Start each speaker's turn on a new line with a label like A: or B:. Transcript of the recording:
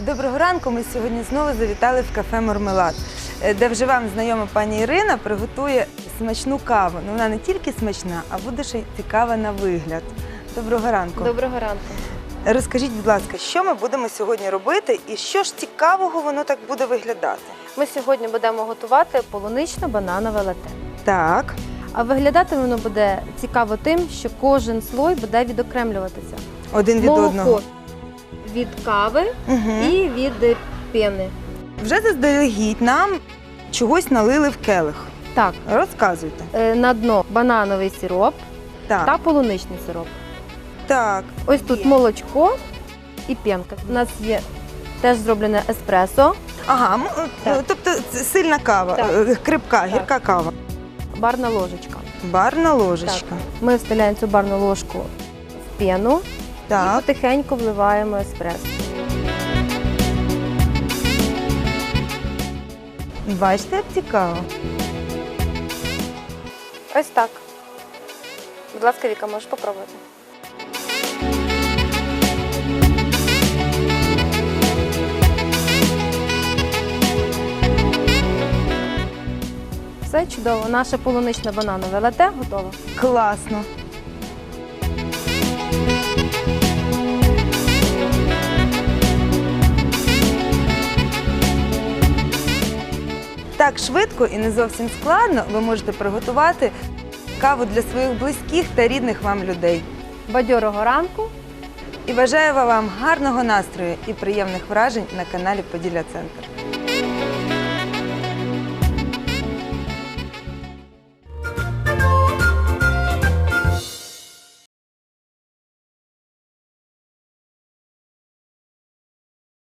A: Доброго ранку. Ми сьогодні знову завітали в кафе Мармелад, е, де вже вам знайома пані Ірина приготує смачну каву. Ну вона не тільки смачна, а буде ще й цікава на вигляд. Доброго ранку.
B: Доброго ранку.
A: Розкажіть, будь ласка, що ми будемо сьогодні робити і що ж цікавого воно так буде виглядати?
B: Ми сьогодні будемо готувати полунично-бананове лате.
A: Так,
B: А виглядати воно буде цікаво тим, що кожен слой буде відокремлюватися.
A: один від
B: Молоко
A: одного.
B: Від кави
A: Угу.
B: і від пени.
A: Вже заздалегідь нам чогось налили в келих.
B: Так,
A: Розказуйте.
B: е, на дно банановий сироп
A: Так,
B: та полуничний сироп.
A: так.
B: Ось тут
A: Є.
B: молочко і п'янка. У нас є теж зроблене еспресо,
A: Ага, м- е,
B: Так.
A: тобто це сильна кава,
B: Так.
A: е, крипка, гірка кава.
B: барна ложечка.
A: Барна ложечка.
B: Ми вставляємо цю барну ложку в пену і потихеньку вливаємо еспресо.
A: Бачите, як цікаво.
B: Ось так. Будь ласка, Віка, можеш попробувати. Все чудово. Наше полуничне бананове лате готово.
A: Класно. Так швидко і не зовсім складно ви можете приготувати каву для своїх близьких та рідних вам людей.
B: Бадьорого ранку.
A: І бажаю вам гарного настрою і приємних вражень на каналі Поділля Центр.